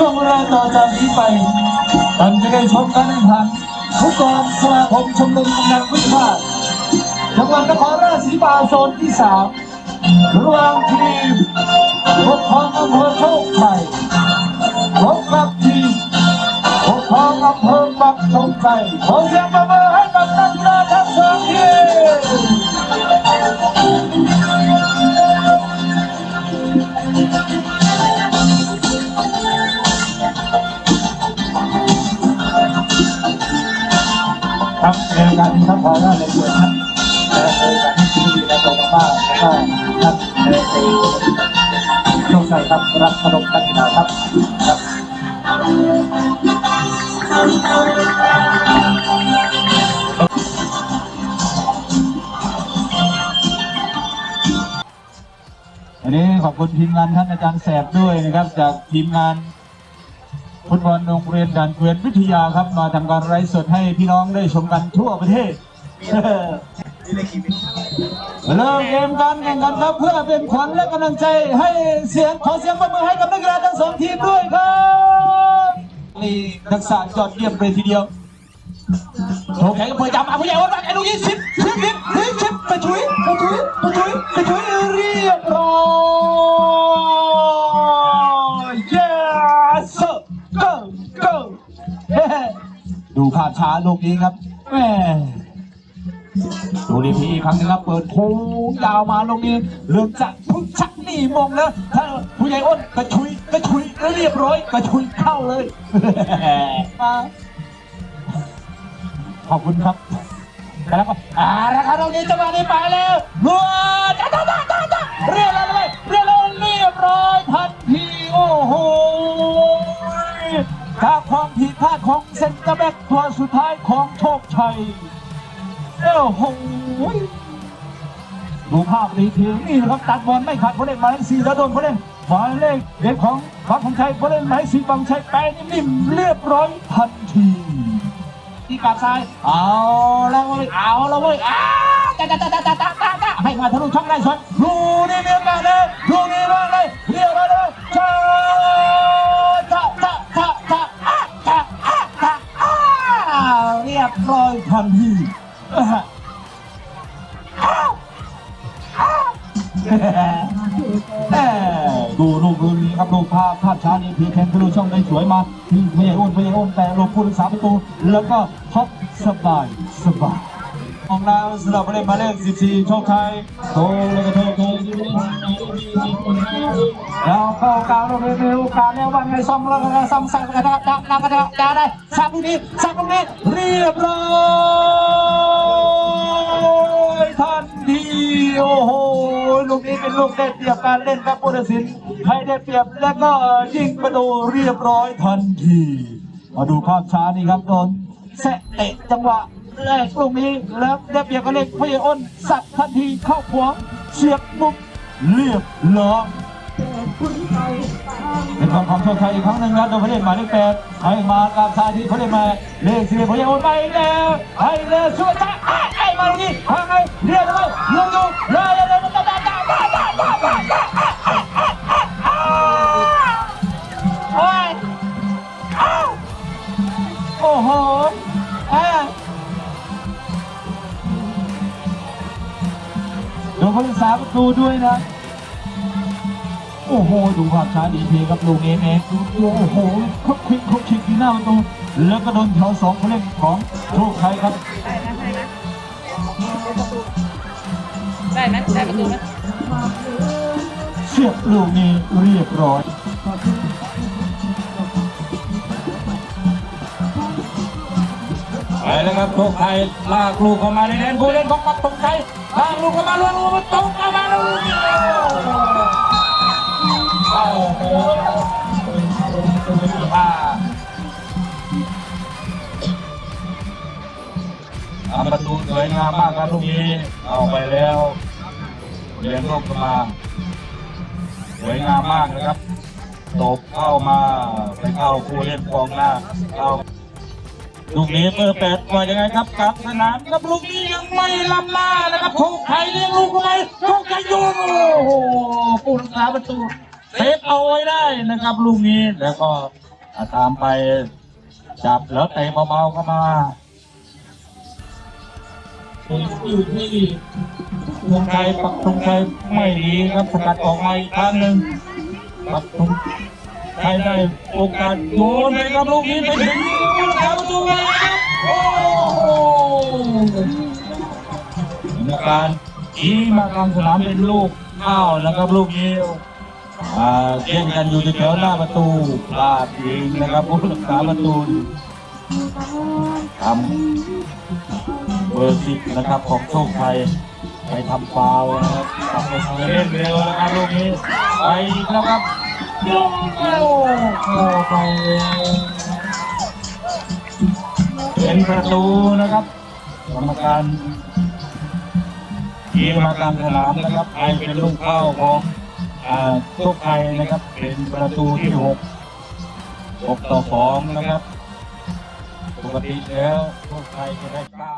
ช่วงเวลาต่อจากนี้ไปท่านจะได้ชมการแข่งขันผู้กองสมาคมชมรมกำนันวิพาทจังหวัดนครราชสีมาโซนที่สามระหว่างทีมปกครองอำเภอโชคชัยพบกับทีมปกครองอำเภอปักธงชัยขอเสียงประมือ ครับในการที่ท่านพอได้เลยด้วยท่านในการที่ชีวิตดีในตัวมากแล้วก็ท่านในใจโชคชัยครับรับขนมกันนาครับครับอันนี้ขอบคุณทีมงานท่านอาจารย์แสบด้วยนะครับ จากทีมงาน ฟุตบอลโรงเรียนด่านเกวียนวิทยาครับ มาทำการไลฟ์สดให้พี่น้องได้ชมกันทั่วประเทศเริ่มเกมการแข่งขันครับเพื่อเป็นขวัญและกำลังใจให้เสียงขอเสียงปรบมือให้กับนักกีฬาทั้งสองทีมด้วยครับนี่ทักษะยอดเยี่ยมเลยทีเดียวโถแข่งเปิดจับมาผู้ใหญ่ว่าไอ้ลูกยี่สิบสิบสิบสิบสิบไปชุยไปชุยไปชุยไปชุยเรียบร้อย ดูภาพช้าลูกนี้ครับแม่ดูดีพีอีกครั้งนึงครับเปิดโค้งยาวมาลูกนี้เริ่มจะพุ่งชักหนีมงแล้วถ้าผู้ใหญ่อ้นกระชุยกระชุยแล้วเรียบร้อยกระชุยเข้าเลยขอบคุณครับแล้วก็อ่าแล้วครับตรงนี้จังหวะนี้ไปแล้วรัวจ้าจ้าจ้าจ้า สุดท้ายของโชคชัยเอ้โหดูภาพนี้ทีนี่นะครับตัดบอลไม่ขาดผู้เล่นหมายเลขสี่แะโดนผู้เล่นหมายเลขเด็กของบังของชัยผู้เล่นหมายสี่บังชัยแปะนิ่มเรียบร้อยทันทีที่กาบซ้ายเอาแล้วเว้ยเอาแล้วเว้ยอ้าตาตาตาตาตาตาให้มาทะลุช่องได้สวยลูนี่เลี้ยงมาเลยลูนี่มาเลย เรียบร้อยทันทีแหม่ดูลูกลูกนี้ครับลูกภาพภาพช้านี้พีแคนทะลุช่องได้สวยมาที่พยายอ้นพยายอ้นแต่ลงผู้รักษาประตูแล้วก็พับสบายสบายของเราสำหรับผู้เล่นหมายเลข14โชคชัยโตแล้วก็โชคชัย แล้วเข้ากลางโรงเรียนเร็วกลางแนววันไงซ่อมแล้วก็ซ่อมสั่งกระดาษดักกระดาษดาได้สักลูกนี้สักลูกนี้เรียบร้อยทันทีโอ้โหลูกนี้เป็นลูกได้เปรียบการเล่นครับผู้ตัดสินให้ได้เปรียบแล้วก็ยิงประตูเรียบร้อยทันที มาดูภาพช้านี่ครับโดนแสะเตะจังหวะแรกลูกนี้แล้วได้เปรียบกันเล่นพยาอ้นสับทันทีเข้าขวาเสียบมุก เรียบร้อยเป็นของของโชคชัยอีกครั้งหนึ่งครับโดยพระเดชหมายเลขแปดให้มากับชายที่พระเดชมาเลขสิบเอ็ดพยาอ้นไปแล้วให้เลยช่วยจ้าไอ้ไอ้มาตรงนี้ทางไงเรียกเลยลงดูเลยเลยมันจ้าจ้าจ้าจ้าจ้าจ้า ประตูด้วยนะ โอ้โห ดูความช้าดีเพครับลูกเอ็นเอ็นดูดูโอ้โหคุกคิกคุกคิกที่หน้าประตู แล้วก็โดนแถวสองผู้เล่นของโชคชัยครับ ได้ไหมได้ประตูไหมเสียบลูกนี้เรียบร้อย ไปแล้วครับโชคชัยลากลูกเข้ามาในแดนผู้เล่นของปักตงชัยลากลูกเข้ามาลวงลูกมาตกเข้ามาล้วลูกโอ้โหอาทำประตูสวยงามมากครับลูกนี้เอาไปแล้วเลี้ยงลูกเข้ามาสวยงามมากนะครับตบเข้ามาไปเข้าผู้เล่นกองหน้าเข้า ลูกนี้เบอร์แปดว่ายังไงครับกลางสนามครับลูกนี้ยังไม่ล้ำหน้านะครับถูกไทยเลี้ยงลูกเข้าไปถูกไทยโยนโอ้โหปูรักษาประตูเซฟเอาไว้ได้นะครับ ลูกนี้แล้วก็ตามไปจับแล้วเตะเบาๆเข้ามาอยู่ที่ธงชัยปักธงชัยไม่ดีครับสกัดออกมาอีกครั้งหนึ่งปักธงชัยได้โอกาสโยนไปครับลูกนี้ไปถึงแล้วประตู การชี้มากลางสนามเป็นลูกเข้านะครับลูกนี้อ่าเล่นกันอยู่แถวหน้าประตูพลาดเองนะครับผู้รักษาประตูทำเบอร์สิบนะครับของโชคชัยไปทำฟาวล์นะครับกลับไปเล่นเร็วนะครับลูกนี้ไปแล้วครับโยงเร็วเข้าไปเป็นประตูนะครับกรรมการ ทีมมากลางสนามนะครับไอเป็นลูกเข้าของอ่าโชคไทยนะครับ เป็นประตูที่หกหกต่อสองนะครับ ปกติแล้วโชคไทยจะได้เก้า